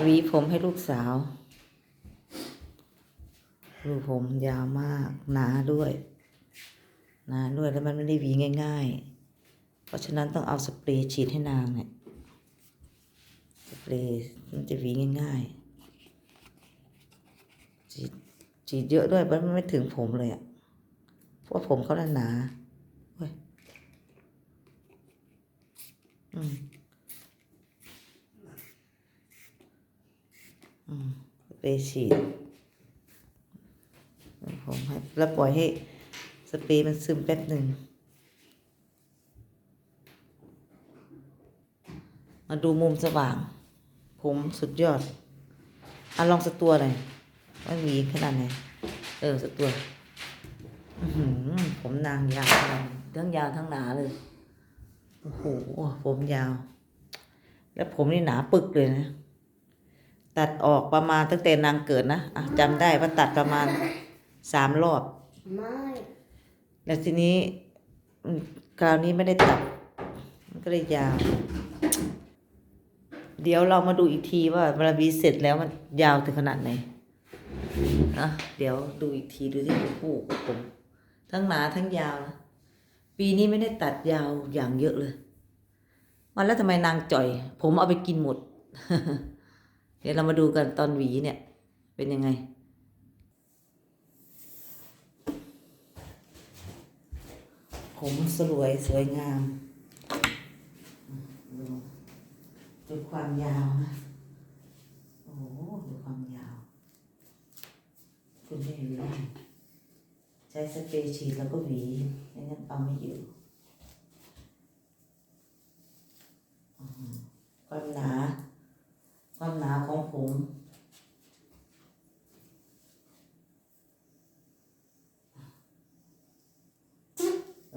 หวีผมให้ลูกสาวลูกผมยาวมาก หนาด้วยหนาด้วยแล้วมันไม่ได้หวีง่าย ๆ เพราะฉะนั้นต้องเอาสเปรย์ฉีดให้นางเนี่ยสเปรย์มันจะหวีง่ายๆฉีดฉีดเยอะด้วยเพราะมันไม่ถึงผมเลยอะ่ะเพราะผมเขาหนาเว้ยอืม อืมส เปรย์ฉีดผมให้แล้วปล่อยให้สเปรย์มันซึมแป๊บหนึ่ง มาดูมุมสว่าง ผมสุดยอดอะลองสักตัวหน่อยว่าหวีขนาดไหน เออสักตัวผมนางยาวทั้งยาวทั้งหนาเลย โอ้โห ผมยาว แล้วผมนี่หนาปึกเลยนะ ตัดออกประมาณตั้งแต่นางเกิดนะอะจำได้ว่าตัดประมาณสามรอบ ไม่แล้วทีนี้อืมคราวนี้ไม่ได้ตัด มันก็เลยยาว เดี๋ยวเรามาดูอีกทีว่าเวลาวีเสร็จแล้วมันยาวถึงขนาดไหนอะเดี๋ยวดูอีกทีดูที่ผู้ผมทั้งหนาทั้งยาวนะปีนี้ไม่ได้ตัดยาวอย่างเยอะเลยวันแล้วทำไมนางจ่อย ผมเอาไปกินหมด เดี๋ยวเรามาดูกันตอนหวีเนี่ย เป็นยังไง ผมสวยสวยงามดูดูความยาวนะโอ้โหดูความยาว คุณไม่เห็นได้ใช้สเปรย์ฉีดแล้วก็หวีไม่งั้นเอาไม่อยู่ความหนา ความหนาของผม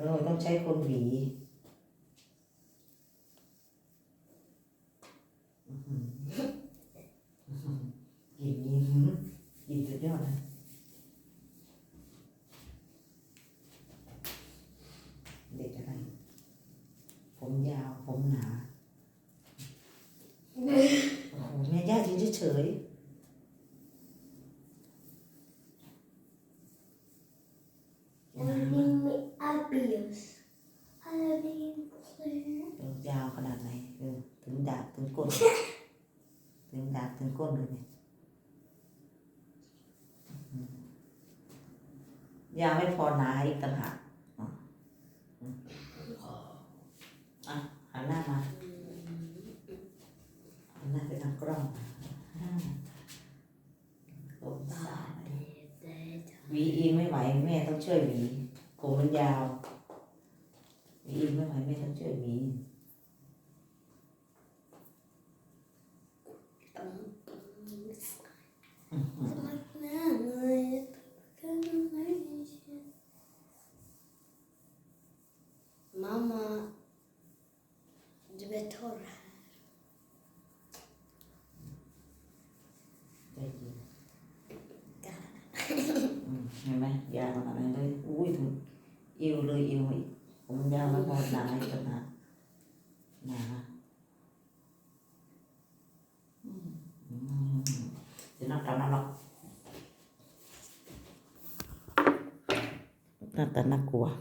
เรา ต้องใช้คนหวีกลิ่นนี้หือกลิ่นสุดยอดนะเด็กอะไร ผมยาว ผมหนาโอ้โหแม่ย่ายืนเฉยๆ Having me obvious. Having clear. เออยาว ขนาดไหนเออถึงดาบถึงก้นถึงดาบถึงก้นเลยเนี่ยอืมยาวไม่พอหนาอีกต่างหากอะอืมอะหันหน้ามาหันหน้าไปทางกล้องอ่าผมสาวหวีเองไม่ไหวแม่ต้องช่วยหวีผมมันยาวหวีเองไม่ไหวแม่ต้องช่วยหวี Mamma, du är torr här. ใจเย็นอืมเห็นไหมยา na tanakuwa